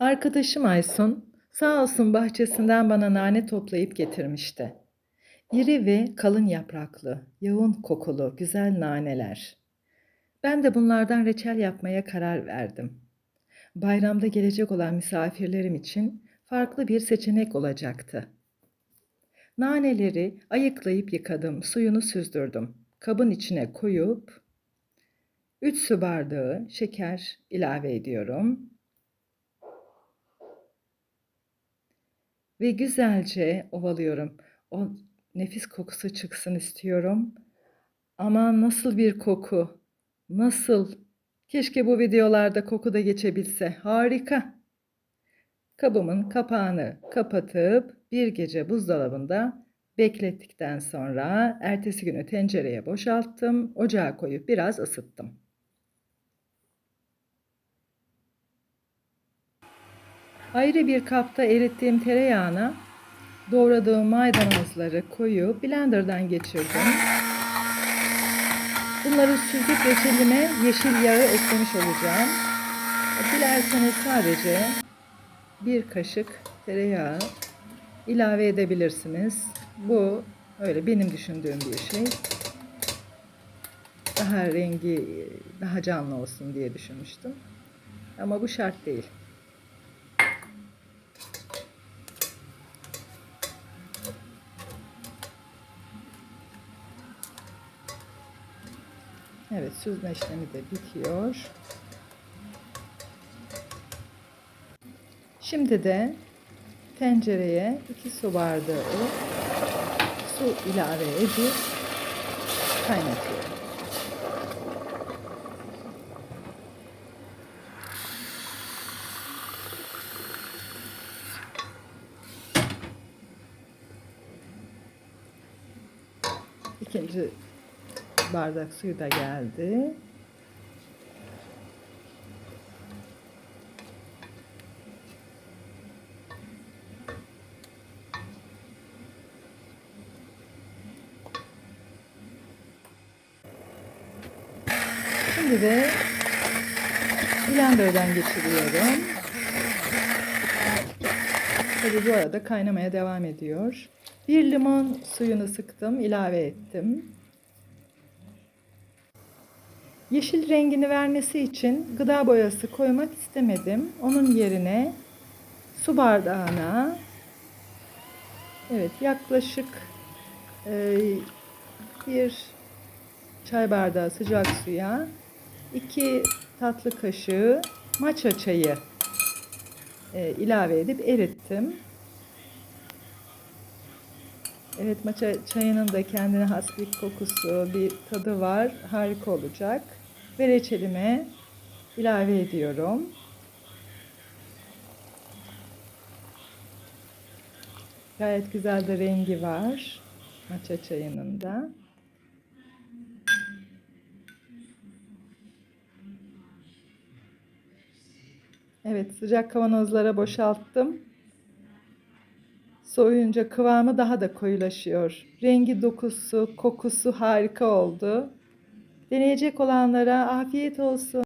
Arkadaşım Aysun sağ olsun bahçesinden bana nane toplayıp getirmişti. İri ve kalın yapraklı, yoğun kokulu, güzel naneler. Ben de bunlardan reçel yapmaya karar verdim. Bayramda gelecek olan misafirlerim için farklı bir seçenek olacaktı. Naneleri ayıklayıp yıkadım, suyunu süzdürdüm. Kabın içine koyup 3 su bardağı şeker ilave ediyorum. Ve güzelce ovalıyorum. O nefis kokusu çıksın istiyorum. Ama nasıl bir koku? Nasıl? Keşke bu videolarda koku da geçebilse. Harika. Kabımın kapağını kapatıp bir gece buzdolabında beklettikten sonra ertesi günü tencereye boşalttım. Ocağa koyup biraz ısıttım. Ayrı bir kapta erittiğim tereyağına doğradığım maydanozları koyup blenderdan geçirdim. Bunları süzüp reçelime yeşil yağı eklemiş olacağım. Dilerseniz sadece bir kaşık tereyağı ilave edebilirsiniz. Bu öyle benim düşündüğüm bir şey. Daha rengi daha canlı olsun diye düşünmüştüm. Ama bu şart değil. Evet süzme işlemi de bitiyor. Şimdi de tencereye 2 su bardağı su ilave edip kaynatıyorum. İkinci bardak suyu da geldi. Şimdi de blenderdan geçiriyorum. Tabii bu arada kaynamaya devam ediyor. Bir limon suyunu sıktım, ilave ettim. Yeşil rengini vermesi için gıda boyası koymak istemedim. Onun yerine su bardağına evet yaklaşık e, bir çay bardağı sıcak suya iki tatlı kaşığı matcha çayı e, ilave edip erittim. Evet matcha çayının da kendine has bir kokusu, bir tadı var. Harika olacak. Ve reçelime ilave ediyorum. Gayet güzel de rengi var. Matcha çayının da. Evet sıcak kavanozlara boşalttım. Soğuyunca kıvamı daha da koyulaşıyor. Rengi, dokusu, kokusu harika oldu. Deneyecek olanlara afiyet olsun.